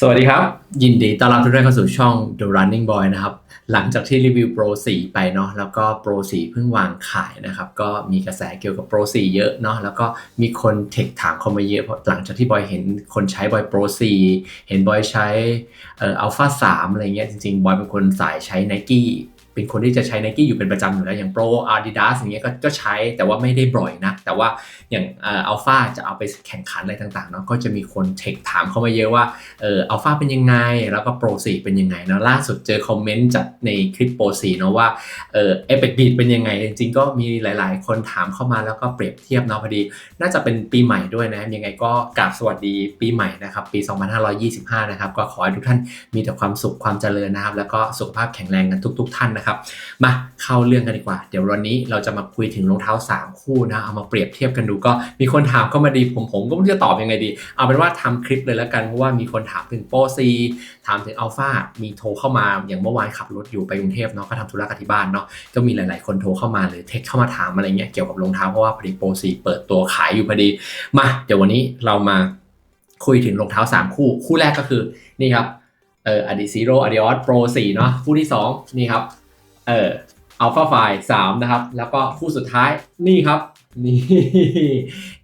สวัสดีครับ ยินดีต้อนรับทุกท่านเข้าสู่ช่อง The Running Boy นะครับ หลังจากที่รีวิว Pro 4 ไปเนาะแล้วก็ Pro 4 เพิ่งวางขายนะครับ ก็มีกระแสเกี่ยวกับ Pro 4 เยอะเนาะแล้วก็มีคนเทคถามเข้ามาเยอะเพราะหลังจากที่บอยเห็นคนใช้บอย Pro 4 เห็นบอยใช้เอ่อ Alpha 3 อะไรเงี้ยจริงๆ บอยเป็นคนสายใช้ Nike เป็นคนที่จะใช้ Nike อยู่เป็นประจำอยู่แล้ว อย่าง Pro Adidas อย่างเงี้ยก็ใช้แต่ว่าไม่ได้บ่อยนะ แต่ว่าอย่างอ่อ Alpha จะเอาไปแข่งขันอะไรต่างๆเนาะก็จะมีคนเทคถามเข้ามาเยอะว่าเออ Alpha เป็นยังไง แล้วก็ Pro 4เป็นยังไงเนาะล่าสุดเจอคอมเมนต์จากในคลิป Pro 4เนาะว่าเออ Epic Beat เป็นยังไง จริงๆก็มีหลายๆ คนถามเข้ามาแล้วก็เปรียบเทียบเนาะพอดี น่าจะเป็นปีใหม่ด้วยนะยังไงก็กราบสวัสดีปีใหม่นะครับปี 2525 นะครับก็ขอให้ทุกท่านมีแต่ความสุขความเจริญนะครับแล้วก็สุขภาพแข็งแรงกันทุก ๆ ท่านนะครับมาเข้าเรื่องกันดีกว่า เดี๋ยววันนี้เราจะมาคุยถึงรองเท้า 3 คู่นะ เอามาเปรียบเทียบกันดูก็มีคนถามเข้ามาดีผมผมก็ไม่รู้จะตอบยังไงดี เอาเป็นว่าทำคลิปเลยแล้วกันเพราะว่ามีคนถามถึงโปรซีถามถึงอัลฟามีโทรเข้ามาอย่างเมื่อวานขับรถอยู่ไปกรุงเทพเนาะก็ทำธุระกับที่บ้านเนาะก็มีหลาย ๆ คนโทรเข้ามาหรือเทคเข้ามาถามอะไรเงี้ยเกี่ยวกับรองเท้าเพราะว่าพอดีโปรซีเปิดตัวขายอยู่พอดี มาเดี๋ยววันนี้เรามาคุยถึงรองเท้า 3 คู่ คู่แรกก็คือนี่ครับเอออดิซีโร่อดิออสโปร4เนาะคู่ที่ 2 นี่ครับ เอออัลฟาไฟสามนะครับ แล้วก็คู่สุดท้ายนี่ครับ นี่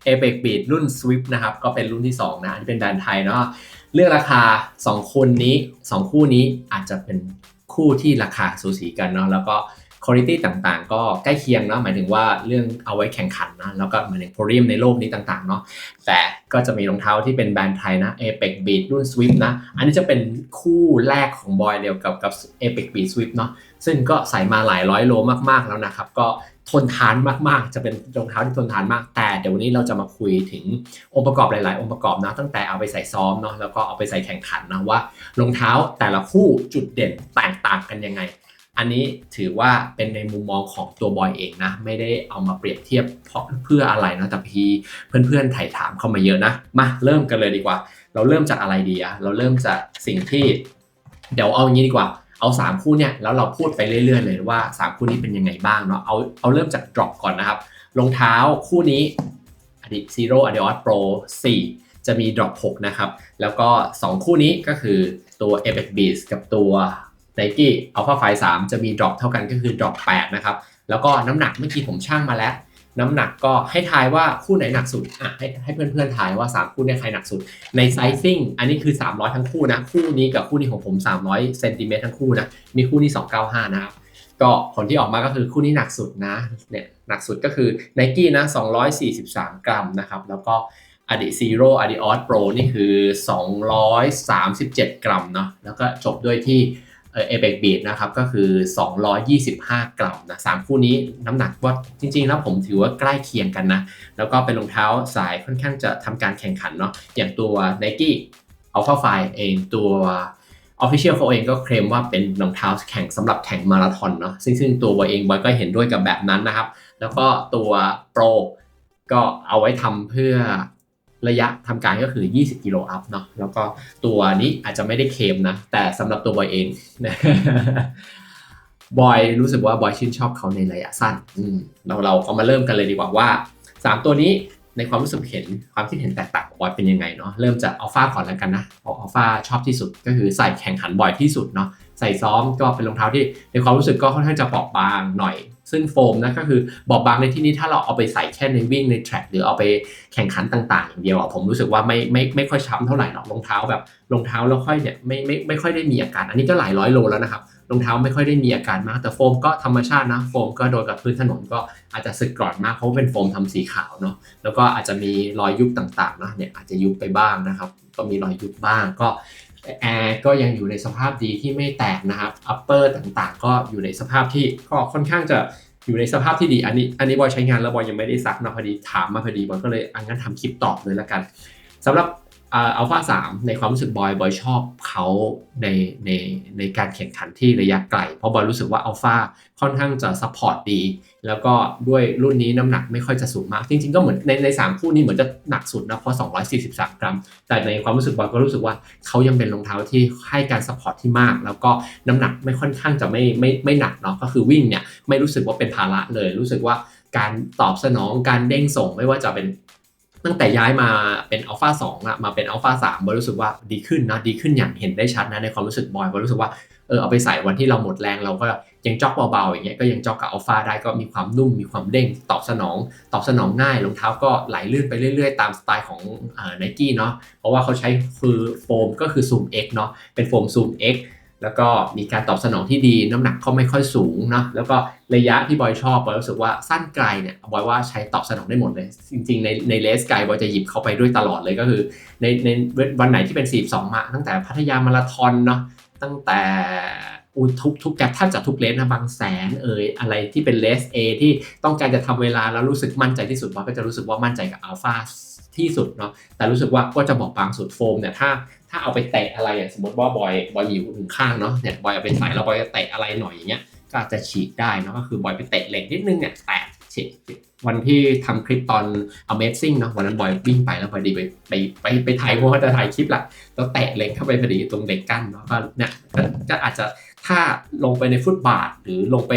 เอเ c กบีดรุ่น Swift นะครับ ก็เป็นรุ่นที่ 2 นะอันนี้เป็นแบรนด์ไทยเนาะเลือกราคา 2 คนนี้ 2 คู่นี้อาจจะเป็นคู่ที่ราคาสูสีกันเนาะแล้วก็ คุณภาพต่างๆ ก็ใกล้เคียงเนาะหมายถึงว่าเรื่องเอาไว้แข่งขันนะแล้วก็หมายถึงโพเดียมในโลกนี้ต่างๆเนาะแต่ก็จะมีรองเท้าที่เป็นแบรนด์ไทยนะ Apex Beat รุ่น Swift นะ อันนี้จะเป็นคู่แรกของบอยเดียวกับกับ Apex Beat Swift เนาะซึ่งก็ใส่มาหลายร้อยโลมากๆแล้วนะครับ ก็ทนทานมากๆ จะเป็นรองเท้าที่ทนทานมาก แต่เดี๋ยววันนี้เราจะมาคุยถึงองค์ประกอบหลาย ๆ องค์ประกอบนะ ตั้งแต่เอาไปใส่ซ้อมเนาะแล้วก็เอาไปใส่แข่งขันนะว่ารองเท้าแต่ละคู่จุดเด่นแตกต่างกันยังไง อันนี้ถือว่าเป็นในมุมมองของตัวบอยเองนะ ไม่ได้เอามาเปรียบเทียบเพราะเพื่ออะไรนะแต่พี่เพื่อนๆถ่ายถามเข้ามาเยอะนะ มาเริ่มกันเลยดีกว่า เราเริ่มจากอะไรดีอะเราเริ่มจากสิ่งที่เดี๋ยวเอาอย่างนี้ดีกว่า เอา 3 คู่เนี่ยแล้วเราพูดไปเรื่อยๆเลยว่า 3 คู่นี้เป็นยังไงบ้างเนาะเอาเอาเริ่มจาก drop ก่อนนะครับรองเท้าคู่นี้อดี Zero Adios Pro 4จะมี drop 6นะครับแล้วก็ 2 คู่นี้ก็คือตัว Apex Beats กับตัว Nike Alpha Fly 3จะมี drop เท่ากันก็คือ drop 8นะครับ แล้วก็น้ำหนักเมื่อกี้ผมช่างมาแล้ว น้ำหนักก็ให้ทายว่าคู่ไหนหนักสุดอะให้ให้เพื่อนๆทายว่า 3 คู่เนี่ยใครหนักสุด ในไซซิ่งอันนี้คือ 300 ทั้งคู่นะ คู่นี้กับคู่นี้ของผม 300เซนติเมตรทั้งคู่นะมีคู่นี้295 นะครับก็ผลที่ออกมาก็คือคู่นี้หนักสุดนะเนี่ยหนักสุดก็คือ n i กี้นะ243 กรัมนะครับ แล้วก็ Adi Zero Adios Pro นี่คือ 237 กรัมเนาะแล้วก็จบด้วยที่ เอเปกบีดนะครับก็คือ 225 กรัมนะสามคู่นี้น้ำหนักว่าจริงๆ แล้วผมถือว่าใกล้เคียงกันนะ แล้วก็เป็นรองเท้าสายค่อนข้างจะทำการแข่งขันเนาะอย่างตัว Nike Alpha Fly เองตัว Official เขาเองก็เคลมว่าเป็นรองเท้าแข่งสำหรับแข่งมาราธอนเนาะซึ่งซึ่งตัวบอยเองบอยก็เห็นด้วยกับแบบนั้นนะครับ แล้วก็ตัว Pro ก็เอาไว้ทำเพื่อ ระยะทำการก็คือ 20 กิโลอัพเนาะแล้วก็ตัวนี้อาจจะไม่ได้เคลมนะ แต่สำหรับตัวบอยเองบอยรู้สึกว่าบอยชื่นชอบเขาในระยะสั้นอืมเราเราเอามาเริ่มกันเลยดีกว่าว่า 3 ตัวนี้ในความรู้สึกเห็นความคิดเห็นแตกต่างของบอยเป็นยังไงเนาะเริ่มจากอัลฟาก่อนแล้วกันนะอัลฟาชอบที่สุดก็คือใส่แข่งขันบ่อยที่สุดเนาะใส่ซ้อมก็เป็นรองเท้าที่ในความรู้สึกก็ค่อนข้างจะเบาบางหน่อย ซึ่งโฟมนะก็คือบอบบางในที่นี้ถ้าเราเอาไปใส่แค่ในวิ่งในแทร็กหรือเอาไปแข่งขันต่างๆ อย่างเดียวอะผมรู้สึกว่าไม่ไม่ไม่ค่อยช้ำเท่าไหร่หรอกรองเท้าแบบรองเท้าแล้วค่อยเนี่ยไม่ไม่ไม่ค่อยได้มีอาการ อันนี้ก็หลายร้อยโลแล้วนะครับรองเท้าไม่ค่อยได้มีอาการมากแต่โฟมก็ธรรมชาตินะโฟมก็โดยกับพื้นถนนก็อาจจะสึกกร่อนมากเพราะเป็นโฟมทำสีขาวเนาะแล้วก็อาจจะมีรอยยุบต่างๆนะเนี่ยอาจจะยุบไปบ้างนะครับ ก็มีรอยยุบบ้างก็ แอร์ก็ยังอยู่ในสภาพดีที่ไม่แตกนะครับอัปเปอร์ต่างๆ ก็อยู่ในสภาพที่ก็ค่อนข้างจะอยู่ในสภาพที่ดี อันนี้อันนี้บอยใช้งานแล้วบอยยังไม่ได้ซักนะพอดีถามมาพอดีบอยก็เลยอังั้นทำคลิปตอบเลยละกันสำหรับ อัลฟาสามในความรู้สึกบอยบอยชอบเขาในในในการแข่งขันที่ระยะไกล เพราะบอยรู้สึกว่าอัลฟาค่อนข้างจะซัพพอร์ตดี แล้วก็ด้วยรุ่นนี้น้ำหนักไม่ค่อยจะสูงมาก จริงๆ ก็เหมือนในในสามคู่นี้เหมือนจะหนักสุดนะเพราะ 243 กรัม แต่ในความรู้สึกบอยก็รู้สึกว่าเขายังเป็นรองเท้าที่ให้การซัพพอร์ตที่มาก แล้วก็น้ำหนักไม่ค่อนข้างจะไม่ไม่ไม่หนักเนาะก็คือวิ่งเนี่ยไม่รู้สึกว่าเป็นภาระเลยรู้สึกว่าการตอบสนองการเด้งส่งไม่ว่าจะเป็น ตั้งแต่ย้ายมาเป็นอัลฟาสองอะมาเป็นอัลฟาสามบอยรู้สึกว่าดีขึ้นนะดีขึ้นอย่างเห็นได้ชัดนะในความรู้สึกบอยบอยรู้สึกว่าเออเอาไปใส่วันที่เราหมดแรงเราก็ยังจ็อกเบาๆอย่างเงี้ยก็ยังจ็อกกับอัลฟาได้ก็มีความนุ่มมีความเด้งตอบสนอง ตอบสนองง่ายรองเท้าก็ไหลลื่นไปเรื่อยๆ ตามสไตล์ของไนกี้เนาะเพราะว่าเขาใช้คือโฟมก็คือซูม X เนาะเป็นโฟมซูม X แล้วก็มีการตอบสนองที่ดีน้ำหนักก็ไม่ค่อยสูงเนาะแล้วก็ระยะที่บอยชอบบอยรู้สึกว่าสั้นไกลเนี่ยบอยว่าใช้ตอบสนองได้หมดเลย จริงๆในในเลสไกลบอยจะหยิบเข้าไปด้วยตลอดเลยก็คือ ในในวันไหนที่เป็น 42 มา ตั้งแต่พัทยามาราธอนเนาะตั้งแต่อุทุกทุกแกแทบจะทุกเลสนะบางแสนเอ่ยอะไรที่เป็นเลส A ที่ต้องการจะทำเวลาแล้วรู้สึกมั่นใจที่สุดบอยก็จะรู้สึกว่ามั่นใจกับอัลฟาที่สุดเนาะแต่รู้สึกว่าก็จะบอกบางสุดโฟมเนี่ยถ้า ถ้าเอาไปเตะอะไรอย่างสมมติว่าบอยบอยมีอยู่หนึ่งข้างเนาะเนี่ยบอยเอาไปใส่แล้วบอยจะเตะอะไรหน่อยอย่างเงี้ยก็อาจจะฉีกได้เนาะก็คือบอยไปเตะเหล็กนิดนึงเนี่ยแตกฉีกวันที่ทำคลิปตอน Amazing เนาะวันนั้นบอยวิ่งไปแล้วพอดีไปไปไปไปถ่ายเพราะว่าจะถ่ายคลิปแหละแล้วแตะเหล็กเข้าไปพอดีตรงเหล็กกั้นเนาะก็เนี่ยก็อาจจะ ถ้าลงไปในฟุตบาท หรือลงไป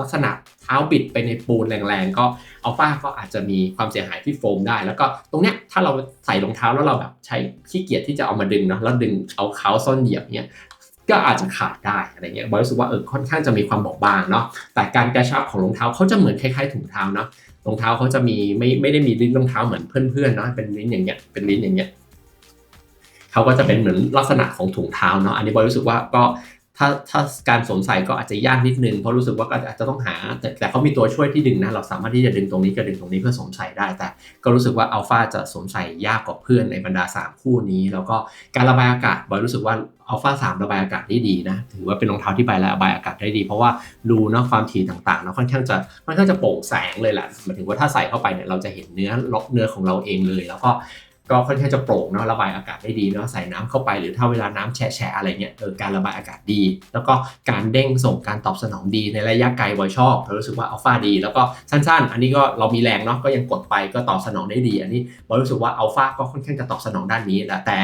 ลักษณะเท้าบิดไปในปูนแรงๆ ก็อัลฟาก็อาจจะมีความเสียหายที่โฟมได้ แล้วก็ตรงเนี้ยถ้าเราใส่รองเท้าแล้วเราแบบใช้ขี้เกียจที่จะเอามาดึงเนาะแล้วดึงเอาเขาซ่อนเหยียบเนี้ยก็อาจจะขาดได้อะไรเงี้ยบอยรู้สึกว่าเออค่อนข้างจะมีความบอบบางเนาะแต่การกระชับของรองเท้าเขาจะเหมือนคล้ายๆถุงเท้าเนาะรองเท้าเขาจะมีไม่ไม่ได้มีลิ้นรองเท้าเหมือนเพื่อนๆเนาะเป็นลิ้นอย่างเงี้ยเป็นลิ้นอย่างเงี้ยเขาก็จะเป็นเหมือนลักษณะของถุงเท้าเนาะอันนี้บอยรู้สึกว่าก็ ถ้าถ้าการสวมใส่ก็อาจจะยากนิดนึงเพราะรู้สึกว่าก็อาจจะต้องหา แต่แต่เขามีตัวช่วยที่ดึงนะเราสามารถที่จะดึงตรงนี้กับดึงตรงนี้เพื่อสวมใส่ได้ แต่ก็รู้สึกว่าอัลฟาจะสวมใส่ยากกว่าเพื่อนในบรรดา 3 คู่นี้ แล้วก็การระบายอากาศบอยรู้สึกว่าอัลฟาสามระบายอากาศได้ดีนะถือว่าเป็นรองเท้าที่ใบระบายอากาศได้ดี เพราะว่ารูเนาะความถี่ต่างๆเนาะค่อนข้างจะค่อนข้างจะโปร่งแสงเลยแหละหมายถึงว่าถ้าใส่เข้าไปเนี่ยเราจะเห็นเนื้อเนื้อของเราเองเลย แล้วก็ ก็ค่อนข้างจะโปร่งเนาะระบายอากาศได้ดีเนาะใส่น้ำเข้าไปหรือถ้าเวลาน้ำแฉะอะไรเงี้ยเออการระบายอากาศดี แล้วก็การเด้งส่งการตอบสนองดีในระยะไกลบอยชอบเรารู้สึกว่าอัลฟาดี แล้วก็สั้นๆ อันนี้ก็เรามีแรงเนาะก็ยังกดไปก็ตอบสนองได้ดี อันนี้บอยรู้สึกว่าอัลฟาก็ค่อนข้างจะตอบสนองด้านนี้แหละแต่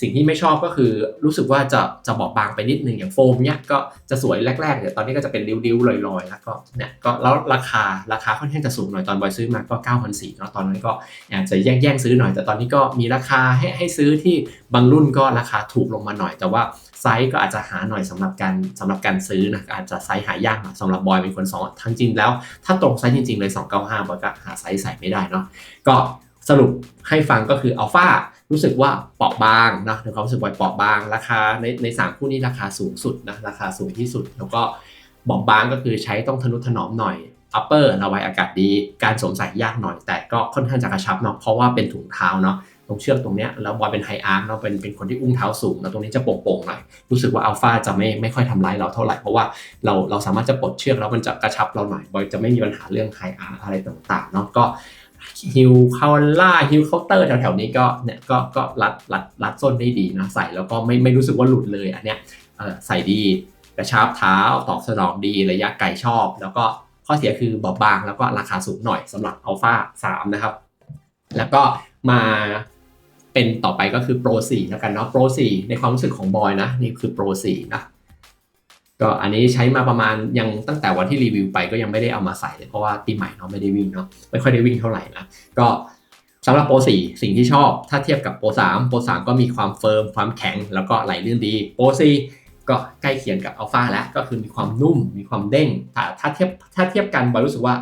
สิ่งที่ไม่ชอบก็คือรู้สึกว่าจะจะบอบบางไปนิดนึงอย่างโฟมเนี้ยก็จะสวยแรกๆเดี๋ยวตอนนี้ก็จะเป็นริ้วๆลอยๆแล้วก็เนี่ยก็แล้วราคาราคาค่อนข้างจะสูงหน่อยตอนบอยซื้อมาก็9 4 0 0เนาะตอนนั้นก็อาจจะแย่งๆซื้อหน่อย แต่ตอนนี้ก็มีราคาให้ให้ซื้อที่บางรุ่นก็ราคาถูกลงมาหน่อย แต่ว่าไซส์ก็อาจจะหาหน่อยสำหรับการสำหรับการซื้อนะอาจจะไซส์หายากหน่อยสำหรับบอยเป็นคนสองทั้งจริงแล้ว ถ้าตรงไซส์จริงๆเลย295บอยก็หาไซส์ใส่ไม่ได้เนาะก็สรุปให้ฟังก็คืออัลฟา รู้สึกว่าเปราะบางนะในความรู้สึกว่าเปราะบางราคาในในสามคู่นี้ราคาสูงสุดนะราคาสูงที่สุด แล้วก็บอบบางก็คือใช้ต้องทนุถนอมหน่อย upper ระบายอากาศดี การสวมใส่ยากหน่อย แต่ก็ค่อนข้างจะกระชับเนาะเพราะว่าเป็นถุงเท้าเนาะตรงเชือกตรงเนี้ยแล้วบอยเป็นไฮอาร์คเนาะเป็นเป็นคนที่อุ้งเท้าสูงแล้วตรงนี้จะโป่งๆหน่อยรู้สึกว่าอัลฟาจะไม่ไม่ค่อยทำร้ายเราเท่าไหร่เพราะว่าเราเราสามารถจะปลดเชือกแล้วมันจะกระชับเราหน่อยบอยจะไม่มีปัญหาเรื่องไฮอาร์อะไรต่างๆเนาะก็ ฮิวคาล่าฮิวเคาน์เตอร์แถวๆนี้ก็เนี่ยก็ก็รัดรัดรัดส้นได้ดีนะใส่แล้วก็ไม่ไม่รู้สึกว่าหลุดเลยอันเนี้ยใส่ดีกระชับเท้าตอบสนองดีระยะไกลชอบ แล้วก็ข้อเสียคือบอบบางแล้วก็ราคาสูงหน่อยสำหรับอัลฟา3นะครับ แล้วก็มาเป็นต่อไปก็คือโปร4แล้วกันเนาะโปร4ในความรู้สึกของบอยนะ นี่คือโปร4นะ ก็อันนี้ใช้มาประมาณยังตั้งแต่วันที่รีวิวไปก็ยังไม่ได้เอามาใส่เลยเพราะว่าปีใหม่เนาะไม่ได้วิ่งเนาะไม่ค่อยได้วิ่งเท่าไหร่นะก็สำหรับโปร4สิ่งที่ชอบ ถ้าเทียบกับโปร3โปร3ก็มีความเฟิร์ม ความแข็ง แล้วก็ไหลลื่นดี โปร4ก็ใกล้เคียงกับอัลฟาแล้ว ก็คือมีความนุ่ม มีความเด้ง ถ้าถ้าเทียบถ้าเทียบกันบอยรู้สึกว่า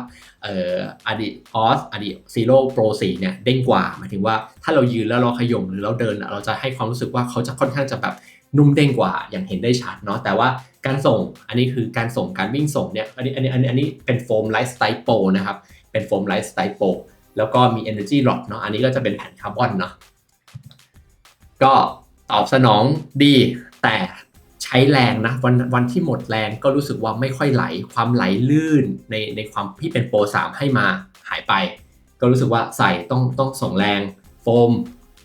เอ่ออดีออสอดีซีโร่โปร4เนี่ยเด้งกว่าหมายถึงว่าถ้าเรายืนแล้วเราขย่มหรือเราเดิน เราจะให้ความรู้สึกว่าเขาจะค่อนข้างจะแบบนุ่มเด้งกว่าอย่างเห็นได้ชัดเนาะแต่ว่า การส่งอันนี้คือการส่งการวิ่งส่งเนี่ยอันนี้อันนี้อันนี้อันนี้เป็นโฟมไลท์สไตล์โปนะครับเป็นโฟมไลท์สไตล์โปแล้วก็มี Energy Lock เนาะอันนี้ก็จะเป็นแผ่นคาร์บอนเนาะก็ตอบสนองดี แต่ใช้แรงนะวันวันที่หมดแรงก็รู้สึกว่าไม่ค่อยไหลความไหลลื่นในในความที่เป็นโปร3ให้มาหายไป ก็รู้สึกว่าใส่ต้องต้องส่งแรงโฟม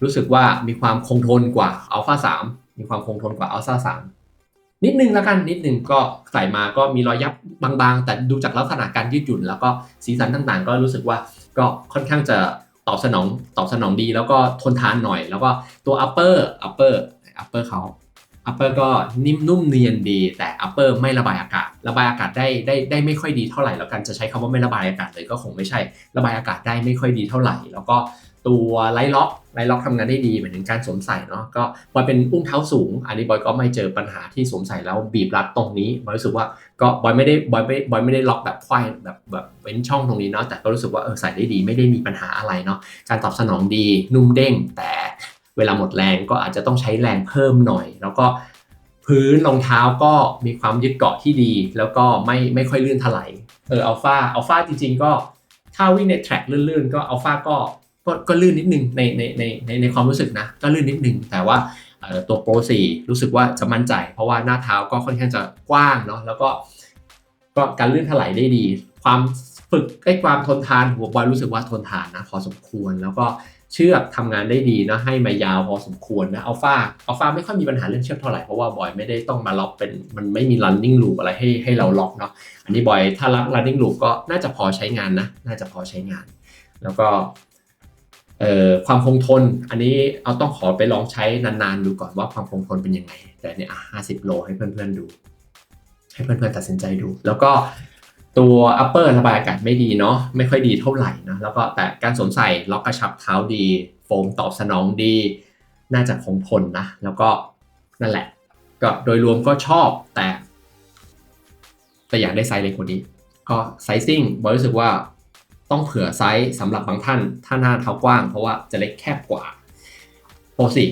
รู้สึกว่ามีความคงทนกว่าอัลฟา3มีความคงทนกว่าอัลฟา3 นิดนึงแล้วกันนิดนึงก็ใส่มาก็มีรอยยับบางๆ แต่ดูจากลักษณะการยืดหยุ่น แล้วก็สีสันต่างๆ ก็รู้สึกว่าก็ค่อนข้างจะตอบสนองตอบสนองดี แล้วก็ทนทานหน่อย แล้วก็ตัว upper upper upper เขา upper ก็นิ่มนุ่มเนียนดี แต่ upper ไม่ระบายอากาศ ระบายอากาศได้ได้ได้ไม่ค่อยดีเท่าไหร่แล้วกันจะใช้คำว่าไม่ระบายอากาศเลยก็คงไม่ใช่ระบายอากาศได้ไม่ค่อยดีเท่าไหร่ แล้วก็ตัวไลท์ล็อกไลท์ล็อกทำงานได้ดีเหมือนถึงการสวมใส่เนาะก็บอยเป็นอุ้งเท้าสูง อันนี้บอยก็ไม่เจอปัญหาที่สวมใส่แล้วบีบรัดตรงนี้บอยรู้สึกว่าก็บอยไม่ได้บอยไม่บอยไม่ได้ล็อกแบบควายแบบแบบเว้นช่องตรงนี้เนาะแต่ก็รู้สึกว่าเออใส่ได้ดีไม่ได้มีปัญหาอะไรเนาะการตอบสนองดีนุ่มเด้งแต่ เวลาหมดแรงก็อาจจะต้องใช้แรงเพิ่มหน่อย แล้วก็พื้นรองเท้าก็มีความยึดเกาะที่ดี แล้วก็ไม่ไม่ค่อยลื่นถลายเอออัลฟาอัลฟาจริงๆ ก็ถ้าวิ่งในแทร็กลื่นๆ ก็อัลฟาก็ก็ก็ลื่นนิดนึงในในในในในความรู้สึกนะ ก็ลื่นนิดนึง แต่ว่าตัวโปร4รู้สึกว่าจะมั่นใจ เพราะว่าหน้าเท้าก็ค่อนข้างจะกว้างเนาะแล้วก็ก็การลื่นถลายได้ดี ความฝึกไอ้ความทนทานหัวบอยรู้สึกว่าทนทานนะพอสมควรแล้วก็ ชือกทำงานได้ดีนะให้มายาวพอสมควรนะอัลฟาอัลฟาไม่ค่อยมีปัญหาเรื่องเชือกเท่าไหร่เพราะว่าบอยไม่ได้ต้องมาล็อกเป็นมันไม่มี running loop อะไรให้ให้เราล็อกเนาะอันนี้บอยถ้ารัก running loop ก็น่าจะพอใช้งานนะน่าจะพอใช้งาน แล้วก็เอ่อความคงทนอันนี้เอาต้องขอไปลองใช้นานๆดูก่อนว่าความคงทนเป็นยังไง แต่เนี่ยห้าสิบโลให้เพื่อนๆดู ให้เพื่อนๆตัดสินใจดู แล้วก็ ตัว upper ระบายอากาศไม่ดีเนาะไม่ค่อยดีเท่าไหร่นะแล้วก็แต่การสวมใส่ล็อกกระชับเท้าดี โฟมตอบสนองดี น่าจะคงทนนะ แล้วก็นั่นแหละ ก็โดยรวมก็ชอบแต่ แต่อยากได้ไซส์เล็กกว่านี้ ก็ไซซิ่งบอยรู้สึกว่าต้องเผื่อไซส์สำหรับบางท่านถ้าหน้าเท้ากว้างเพราะว่าจะเล็กแคบกว่าโปรสี่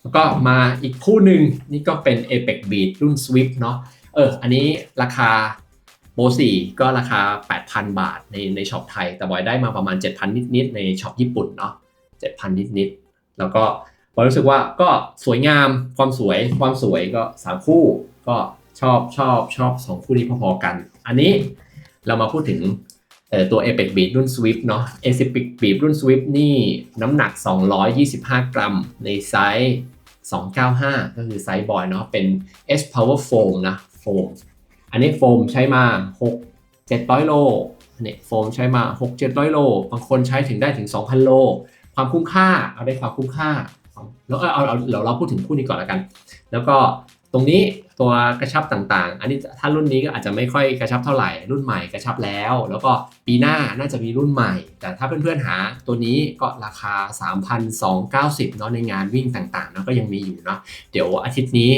แล้วก็มาอีกคู่หนึ่งนี่ก็เป็น Apex Beat รุ่น Swift เนาะเอออันนี้ราคา โบสี่ก็ราคา 8,000 บาทในในช็อปไทย แต่บอยได้มาประมาณ 7,000 นิดๆในช็อปญี่ปุ่นเนาะ7,000 นิดๆแล้วก็บอยรู้สึกว่าก็สวยงามความสวยความสวยก็ 3 คู่ก็ชอบชอบชอบ 2 คู่นี้พอๆกัน อันนี้เรามาพูดถึงตัว Apex Beat รุ่น Swift เนาะ Apex Beat รุ่น Swift นี่น้ำหนัก 225 กรัม ในไซส์ 295 ก็คือไซส์บอยเนาะเป็น S Power Foam นะโฟม อันนี้โฟมใช้มา 6 700 โลเนี่ยโฟมใช้มา 6 700 โล บางคนใช้ถึงได้ถึง 2,000 โล ความคุ้มค่า เอาได้ความคุ้มค่าแล้วเอาเอาเราเราพูดถึงคู่นี้ก่อนแล้วกัน แล้วก็ตรงนี้ตัวกระชับต่างๆ อันนี้ถ้ารุ่นนี้ก็อาจจะไม่ค่อยกระชับเท่าไหร่ รุ่นใหม่กระชับแล้ว แล้วก็ปีหน้าน่าจะมีรุ่นใหม่ แต่ถ้าเพื่อนๆหาตัวนี้ก็ราคา 3,290 เนาะในงานวิ่งต่างๆเนาะก็ยังมีอยู่เนาะ เดี๋ยวอาทิตย์นี้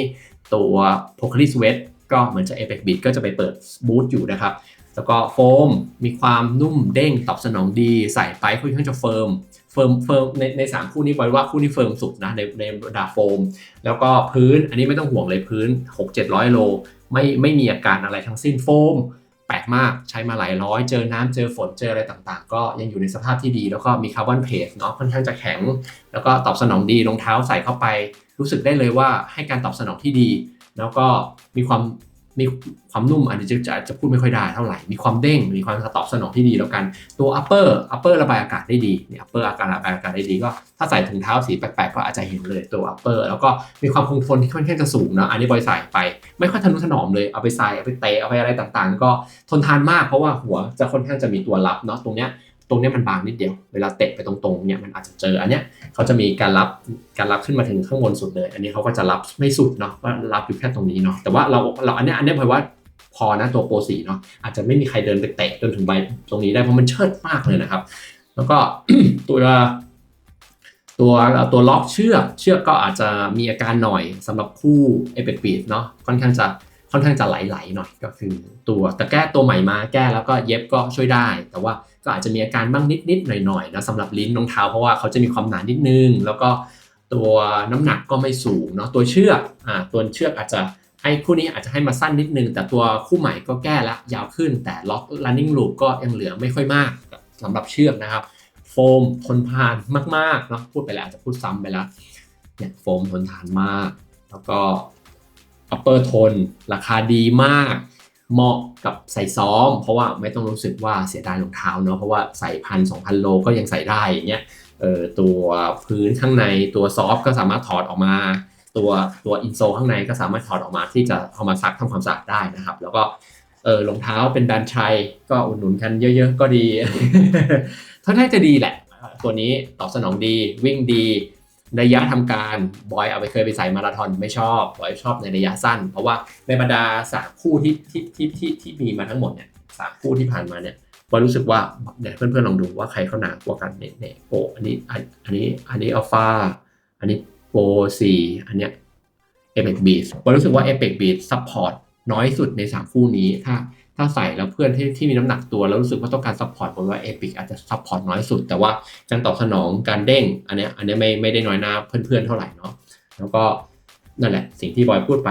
ตัว p o c a l i s w e t ก็เหมือนจะ Apex Beat ก็จะไปเปิดบูธอยู่นะครับ แล้วก็โฟมมีความนุ่มเด้งตอบสนองดีใส่ไปค่อนข้างจะเฟิร์มเฟิร์มเฟิร์มในในสามคู่นี้บอยว่าคู่นี้เฟิร์มสุดนะในในรรดาโฟม แล้วก็พื้นอันนี้ไม่ต้องห่วงเลยพื้น 6 700 โล ไม่ไม่มีอาการอะไรทั้งสิ้นโฟมแปลกมากใช้มาหลายร้อย เจอน้ำเจอฝนเจออะไรต่างๆ ก็ยังอยู่ในสภาพที่ดี แล้วก็มีคาร์บอนเพสเนาะค่อนข้างจะแข็ง แล้วก็ตอบสนองดีรองเท้าใส่เข้าไป รู้สึกได้เลยว่าให้การตอบสนองที่ดี แล้วก็มีความมีความนุ่มอันนี้จะจะพูดไม่ค่อยได้เท่าไหร่ มีความเด้ง มีความตอบสนองที่ดีแล้วกัน ตัว upper upper ระบายอากาศได้ดีเนี่ย upper อากาศระบายอากาศได้ดีก็ถ้าใส่ถุงเท้าสีแปลกๆก็อาจจะเห็นเลยตัว upper แล้วก็มีความคงทนที่ค่อนข้างจะสูงนะ อันนี้บอยใส่ไป ไม่ค่อยทะนุถนอมเลย เอาไปใส่เอาไปเตะเอาไปอะไรต่างๆ ก็ทนทานมากเพราะว่าหัวจะค่อนข้างจะมีตัวรับเนาะตรงเนี้ย ตรงนี้มันบางนิดเดียว เวลาเตะไปตรงๆเนี่ยมันอาจจะเจออันเนี้ยเขาจะมีการรับการรับขึ้นมาถึงข้างบนสุดเลย อันนี้เขาก็จะรับไม่สุดเนาะก็รับอยู่แค่ตรงนี้เนาะแต่ว่าเราเราอันเนี้ยอันเนี้ยพราะว่าพอนะตัวโปรสีเนาะอาจจะไม่มีใครเดินไปเตะจนถึงใบตรงนี้ได้เพราะมันเชิดมากเลยนะครับ แล้วก็ตัวตัวตัวล็อกเชือกเชือกก็อาจจะมีอาการหน่อยสำหรับคู่เอเปกปีดเนาะค่อนข้างจะ ค่อนข้างจะไหลๆหน่อยก็คือ ตัวแต่แก้ตัวใหม่มาแก้แล้วก็เย็บก็ช่วยได้ แต่ว่าก็อาจจะมีอาการบ้างนิดๆหน่อยๆนะสำหรับลิ้นรองเท้าเพราะว่าเขาจะมีความหนานิดนึง แล้วก็ตัวน้ำหนักก็ไม่สูงเนาะตัวเชือกอ่าตัวเชือกอาจจะให้คู่นี้อาจจะให้มาสั้นนิดนึง แต่ตัวคู่ใหม่ก็แก้ละยาวขึ้น แต่ล็อก running loop ก็ยังเหลือไม่ค่อยมากสำหรับเชือกนะครับโฟมทนทานมากๆเนาะพูดไปแล้วอาจจะพูดซ้ำไปแล้วเนี่ยโฟมทนทานมาก แล้วก็ upper ทนราคาดีมาก เหมาะกับใส่ซ้อม เพราะว่าไม่ต้องรู้สึกว่าเสียดายรองเท้าเนาะเพราะว่าใส่พันสองพันโลก็ยังใส่ได้อย่างเงี้ยเออตัวพื้นข้างในตัวซอฟก็สามารถถอดออกมา ตัวตัวอินโซข้างในก็สามารถถอดออกมาที่จะเอามาซักทำความสะอาดได้นะครับ แล้วก็เออรองเท้าเป็นแบรนด์ชัยก็อุดหนุนกันเยอะ ๆ ก็ดีค่อนข้างจะดีแหละ ตัวนี้ตอบสนองดีวิ่งดี ระยะทำการบอยเอาไปเคยไปใส่มาราธอนไม่ชอบบอยชอบในระยะสั้น เพราะว่าในบรรดาสามคู่ที่ที่ที่ที่ที่มีมาทั้งหมดเนี่ยสามคู่ที่ผ่านมาเนี่ยบอยรู้สึกว่าเดี๋ยวเพื่อนๆลองดูว่าใครเข้าหนากว่ากันเนี่ยเนี่ยโออันนี้อันอันนี้อันนี้อัลฟาอันนี้โปสี่อันเนี้ยเอเ c กบีสบอยรู้สึกว่าเอเ c กบีสซัพพอร์ตน้อยสุดในสามคู่นี้ถ้า ถ้าใส่แล้วเพื่อนที่ที่มีน้ำหนักตัวแล้วรู้สึกว่าต้องการซัพพอร์ตผมว่าเอพิกอาจจะซัพพอร์ตน้อยสุด แต่ว่าการตอบสนองการเด้งอันนี้อันนี้ไม่ไม่ได้น้อยหน้าเพื่อนๆเท่าไหร่เนาะแล้วก็นั่นแหละสิ่งที่บอยพูดไป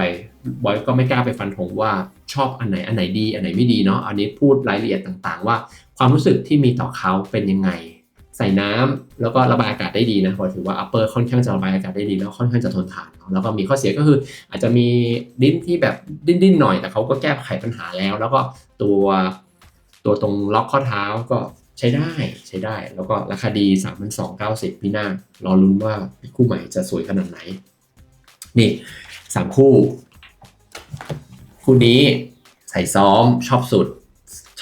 บอยก็ไม่กล้าไปฟันธงว่าชอบอันไหนอันไหนดีอันไหนไม่ดีเนาะอันนี้พูดรายละเอียดต่างๆ ว่าความรู้สึกที่มีต่อเขาเป็นยังไง ใส่น้ำแล้วก็ระบายอากาศได้ดีนะบอถือว่า upper ค่อนข้างจะระบายอากาศได้ดีแล้วค่อนข้างจะทนทานแล้วก็มีข้อเสียก็คือ อาจจะมีดิ้นที่แบบดิ้นๆหน่อยแต่เขาก็แก้ไขปัญหาแล้ว แล้วก็ตัวตัวตรงล็อกข้อเท้าก็ใช้ได้ใช้ได้ แล้วก็ราคาดี3 2 9 0พี่หน้ารอลุ้นว่าคู่ใหม่จะสวยขนาดไหน นี่สามคู่ คู่นี้ใส่ซ้อมชอบสุด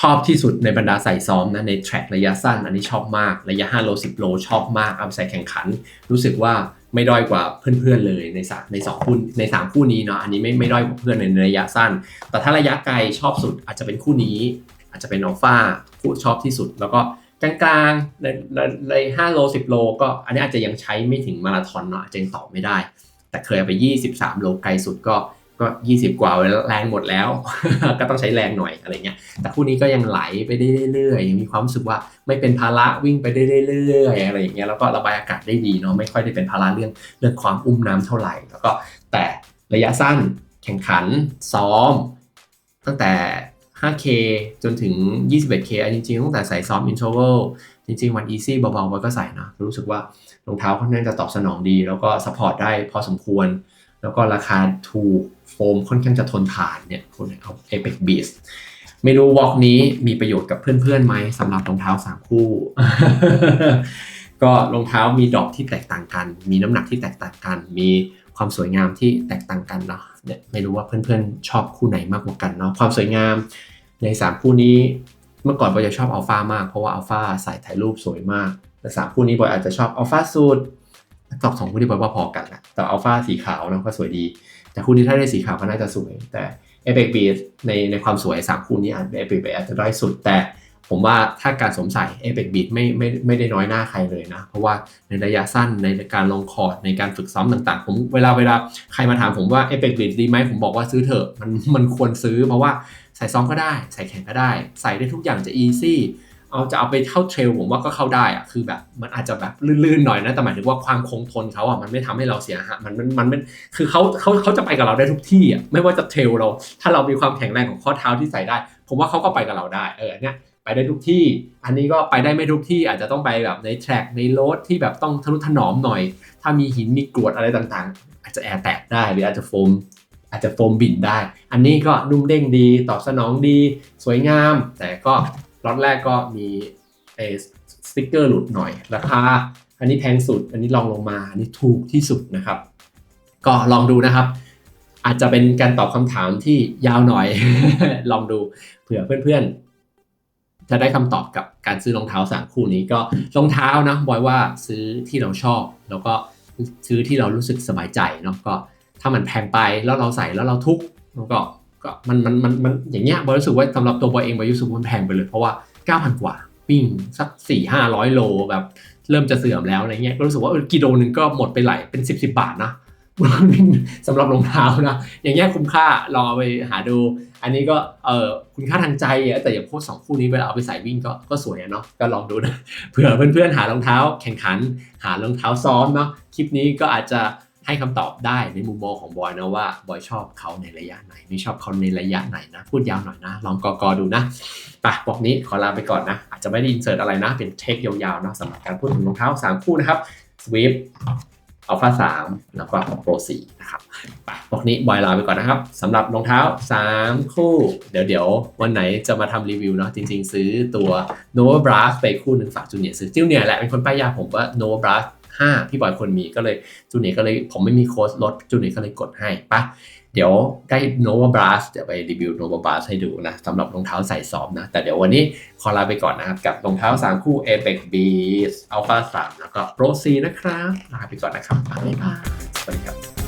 ชอบที่สุดในบรรดาใส่ซ้อมนะในแทร็กระยะสั้น อันนี้ชอบมากระยะ 5 โล 10 โลชอบมากเอาใส่แข่งขัน รู้สึกว่าไม่ด้อยกว่าเพื่อนๆเลยในสในสองคู่ในสามคู่นี้เนาะอันนี้ไม่ไม่ด้อยกว่าเพื่อนในระยะสั้น แต่ถ้าระยะไกลชอบสุดอาจจะเป็นคู่นี้ อาจจะเป็นอัลฟาคู่ชอบที่สุด แล้วก็กลางๆในใน5โล10โล ก็อันนี้อาจจะยังใช้ไม่ถึงมาราธอนเนาะอาจจะยังต่อไม่ได้ แต่เคยไป 23 โลไกลสุดก็ ก็20กว่าแรงหมดแล้ว ก็ต้องใช้แรงหน่อยอะไรเงี้ยแต่คู่นี้ก็ยังไหลไปได้เรื่อยๆยังมีความรู้สึกว่าไม่เป็นภาระวิ่งไปได้เรื่อยๆอะไรอย่างเงี้ยแล้วก็ระบายอากาศได้ดีเนาะไม่ค่อยได้เป็นภาระเรื่องเรื่องความอุ้มน้ำเท่าไหร่ แล้วก็แต่ระยะสั้นแข่งขันซ้อม ตั้งแต่ 5K จนถึง 21K อจริงๆตั้งแต่ใส่ซ้อม interval จริงๆ วัน easy เบาๆไว้ก็ใส่นะรู้สึกว่ารองเท้าค่อนข้างจะตอบสนองดี แล้วก็ support ได้พอสมควร แล้วก็ราคาถูกโฟมค่อนข้างจะทนทานเนี่ยคนเอา Apex Beast ไม่รู้วอล์กนี้มีประโยชน์กับเพื่อนๆไหมสำหรับรองเท้า3คู่ ก็รองเท้ามีดอกที่แตกต่างกัน มีน้ำหนักที่แตกต่างกัน มีความสวยงามที่แตกต่างกันเนาะเนี่ยไม่รู้ว่าเพื่อนๆชอบคู่ไหนมากกว่ากันเนาะความสวยงามใน 3 คู่นี้เมื่อก่อนบอยจะชอบอัลฟามากเพราะว่าอัลฟาใส่ถ่ายรูปสวยมาก แต่สามคู่นี้บอยอาจจะชอบอัลฟาสูตร ตอบสองคู่ที่บอยว่าพอกันแหะแต่อัลฟาสีขาวเนาะก็สวยดี แต่คู่นี้ถ้าได้สีขาวก็น่าจะสวย แต่เอเ c กบีในในความสวยสามคู่นี้อาจเอเ c กบีอาจจะได้สุด แต่ผมว่าถ้าการสวมใส่เอเ c กบีไม่ไม่ไม่ได้น้อยหน้าใครเลยนะ เพราะว่าในระยะสั้นในการลงคอร์ดในการฝึกซ้อมต่างๆ ผมเวลาเวลาใครมาถามผมว่าเอเ c กบีดีไหมผมบอกว่าซื้อเถอะมันมันควรซื้อ เพราะว่าใส่ซ้อมก็ได้ ใส่แข่งก็ได้ ใส่ได้ทุกอย่างจะอีซี่ เอาจะเอาไปเข้าเทรลผมว่าก็เข้าได้อะคือแบบมันอาจจะแบบลื่นๆหน่อยนะแต่หมายถึงว่าความคงทนเขาอะมันไม่ทำให้เราเสียหายมันมันมันคือเขาเขาเขาจะไปกับเราได้ทุกที่อะไม่ว่าจะเทรลเรา ถ้าเรามีความแข็งแรงของข้อเท้าที่ใส่ได้ ผมว่าเขาก็ไปกับเราได้เออเนี่ยไปได้ทุกที่ อันนี้ก็ไปได้ไม่ทุกที่อาจจะต้องไปแบบในแทร็กในโรดที่แบบต้องทะนุถนอมหน่อย ถ้ามีหินมีกรวดอะไรต่างๆ อาจจะแอร์แตกได้หรืออาจจะโฟมอาจจะโฟมบินได้ อันนี้ก็นุ่มเด้งดีตอบสนองดี สวยงาม แต่ก็ ล็อตแรกก็มีเอสติ๊กเกอร์หลุดหน่อยราคาอันนี้แพงสุด อันนี้ลองลงมาอันนี้ถูกที่สุดนะครับ ก็ลองดูนะครับ อาจจะเป็นการตอบคำถามที่ยาวหน่อย ลองดูเผื่อเพื่อนๆ จะได้คำตอบกับการซื้อรองเท้าสามคู่นี้ก็รองเท้านะบอยว่าซื้อที่เราชอบ แล้วก็ซื้อที่เรารู้สึกสบายใจเนาะก็ถ้ามันแพงไปแล้วเราใส่แล้วเราทุกข์ก็ ก็มันมันมันมันอย่างเงี้ยบอยรู้สึกว่าสำหรับตัวบอยเองบอยรู้สึกมันแพงไปเลย เพราะว่า 9,000 กว่าวิ่งสัก4 5 0 0โลแบบเริ่มจะเสื่อมแล้วอะไรเงี้ยก็รู้สึกว่ากิโลนึงก็หมดไปหลายเป็น10 10บาทนะสำหรับรองเท้านะอย่างเงี้ยคุ้มค่าลองเอาไปหาดู อันนี้ก็เออคุณค่าทางใจแต่อย่างพวกสองคู่นี้เวลาเอาไปใส่วิ่งก็ก็สวยเนาะก็ลองดูนะเผื่อเพื่อนๆหารองเท้าแข่งขันหารองเท้าซ้อมเนาะคลิปนี้ก็อาจจะ ให้คำตอบได้ในมุมมองของบอยนะว่าบอยชอบเขาในระยะไหน ไม่ชอบเขาในระยะไหนนะ พูดยาวหน่อยนะ ลองกอกอดูนะปะบอกนี้ขอลาไปก่อนนะ อาจจะไม่ได้อินเสิร์ตอะไรนะ เป็นเทคยาวๆนะสำหรับการพูดถึงรองเท้า 3 คู่นะครับสวีปอัลฟาสามแล้วก็โปรสี่นะครับปะบอกนี้บอยลาไปก่อนนะครับสำหรับรองเท้า 3 คู่ เดี๋ยวเดี๋ยววันไหนจะมาทำรีวิวเนาะจริง ๆ ซื้อตัว Nova Brass ไปคู่หนึ่งฝากจูเนียร์ซื้อจูเนียร์แหละเป็นคนป้ายยาผมว่า Nova Brass 5พี่บอยคนมีก็เลยจูเนียก็เลยผมไม่มีโค้ดลดจูเนียก็เลยกดให้ปะเดี๋ยวได้ Nova Brass เดี๋ยวไปรีวิว Nova Brass ให้ดูนะสำหรับรองเท้าใส่ซ้อมนะ แต่เดี๋ยววันนี้ขอลาไปก่อนนะครับ กับรองเท้า 3 คู่ Apex Beast Alpha 3 แล้วก็ Pro C นะครับ ลาไปก่อนนะครับบ๊ายบายสวัสดีครับ